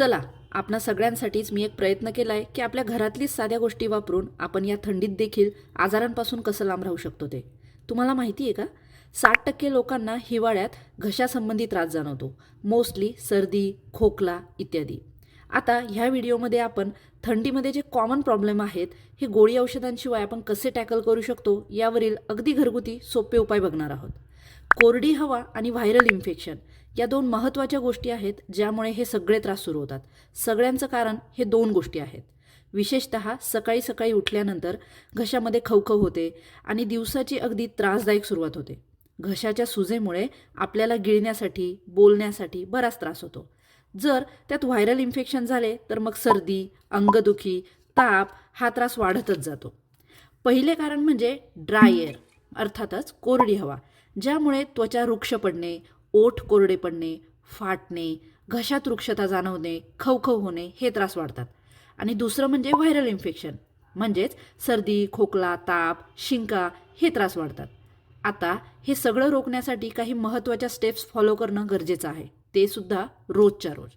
चला आपणा सगळ्यांसाठीच मी एक प्रयत्न केला आहे की आपल्या घरातलीच साध्या गोष्टी वापरून आपण या थंडीत देखील आजारांपासून कसं लांब राहू शकतो ते. तुम्हाला माहिती आहे का? साठ टक्के लोकांना हिवाळ्यात घशासंबंधी त्रास जाणवतो. मोस्टली सर्दी खोकला इत्यादी. आता ह्या व्हिडिओमध्ये आपण थंडीमध्ये जे कॉमन प्रॉब्लेम आहेत हे गोळी औषधांशिवाय आपण कसे टॅकल करू शकतो यावरील अगदी घरगुती सोपे उपाय बघणार आहोत. कोरडी हवा आणि व्हायरल इन्फेक्शन या दोन महत्त्वाच्या गोष्टी आहेत ज्यामुळे हे सगळे त्रास सुरू होतात. सगळ्यांचं कारण हे दोन गोष्टी आहेत. विशेषत सकाळी सकाळी उठल्यानंतर घशामध्ये खवखव होते आणि दिवसाची अगदी त्रासदायक सुरुवात होते. घशाच्या सुजेमुळे आपल्याला गिळण्यासाठी बोलण्यासाठी बराच त्रास होतो. जर त्यात व्हायरल इन्फेक्शन झाले तर मग सर्दी अंगदुखी ताप हा त्रास वाढतच जातो. पहिले कारण म्हणजे ड्राय एअर अर्थातच कोरडी हवा. ज्यामुळे त्वचा वृक्ष पडणे ओठ कोरडे पडणे फाटणे घशात वृक्षता जाणवणे खवखव होणे हे त्रास वाढतात. आणि दुसरं म्हणजे व्हायरल इन्फेक्शन. म्हणजेच सर्दी खोकला ताप शिंका हे त्रास वाढतात. आता हे सगळं रोखण्यासाठी काही महत्त्वाच्या स्टेप्स फॉलो करणं गरजेचं आहे. ते सुद्धा रोजच्या रोज.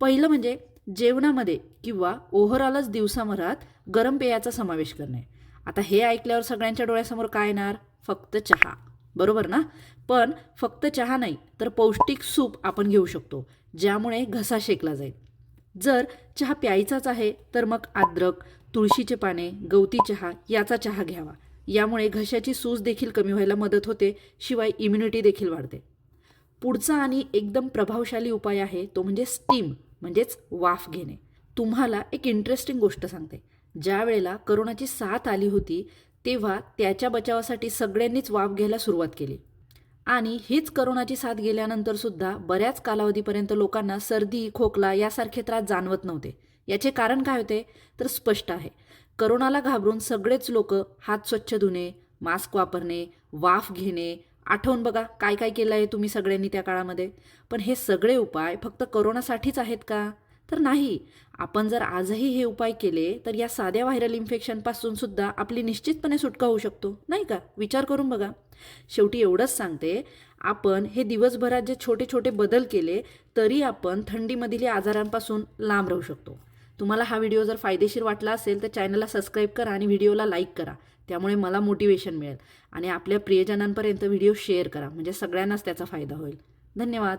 पहिलं म्हणजे जेवणामध्ये किंवा ओव्हरऑलच दिवसाभरात गरम पेयाचा समावेश करणे. आता हे ऐकल्यावर सगळ्यांच्या डोळ्यासमोर काय येणार? फक्त चहा. बरोबर ना? पण फक्त चहा नाही तर पौष्टिक सूप आपण घेऊ शकतो ज्यामुळे घसा शेकला जाईल. जर चहा प्यायचाच आहे तर मग अद्रक तुळशीचे पाने गवती चहा याचा चहा घ्यावा. यामुळे घशाची सूज देखील कमी व्हायला मदत होते शिवाय इम्युनिटी देखील वाढते. पुढचा आणि एकदम प्रभावशाली उपाय आहे तो म्हणजे स्टीम म्हणजेच वाफ घेणे. तुम्हाला एक इंटरेस्टिंग गोष्ट सांगते. ज्या वेळेला करोनाची साथ आली होती तेव्हा त्याच्या बचावासाठी सगळ्यांनीच वाफ घ्यायला सुरुवात केली. आणि हीच करोनाची साथ गेल्यानंतर सुद्धा बऱ्याच कालावधीपर्यंत लोकांना सर्दी खोकला यासारखे त्रास जाणवत नव्हते. याचे कारण काय होते? तर स्पष्ट आहे. करोनाला घाबरून सगळेच लोक हात स्वच्छ धुणे मास्क वापरणे वाफ घेणे आठवून बघा काय काय केलं आहे तुम्ही सगळ्यांनी त्या काळामध्ये. पण हे सगळे उपाय फक्त करोनासाठीच आहेत का? तर नाही. आपण जर आजही हे उपाय केले तर या साध्या व्हायरल इन्फेक्शनपासून सुद्धा आपली निश्चितपणे सुटका होऊ शकतो. नाही का? विचार करून बघा. शेवटी एवढंच सांगते आपण हे दिवसभरात जे छोटे छोटे बदल केले तरी आपण थंडीमधील या आजारांपासून लांब राहू शकतो. तुम्हाला हा व्हिडिओ जर फायदेशीर वाटला असेल तर चॅनलला सबस्क्राईब करा आणि व्हिडिओला लाईक करा. त्यामुळे मला मोटिवेशन मिळेल. आणि आपल्या प्रियजनांपर्यंत व्हिडिओ शेअर करा. म्हणजे सगळ्यांनाच त्याचा फायदा होईल. धन्यवाद.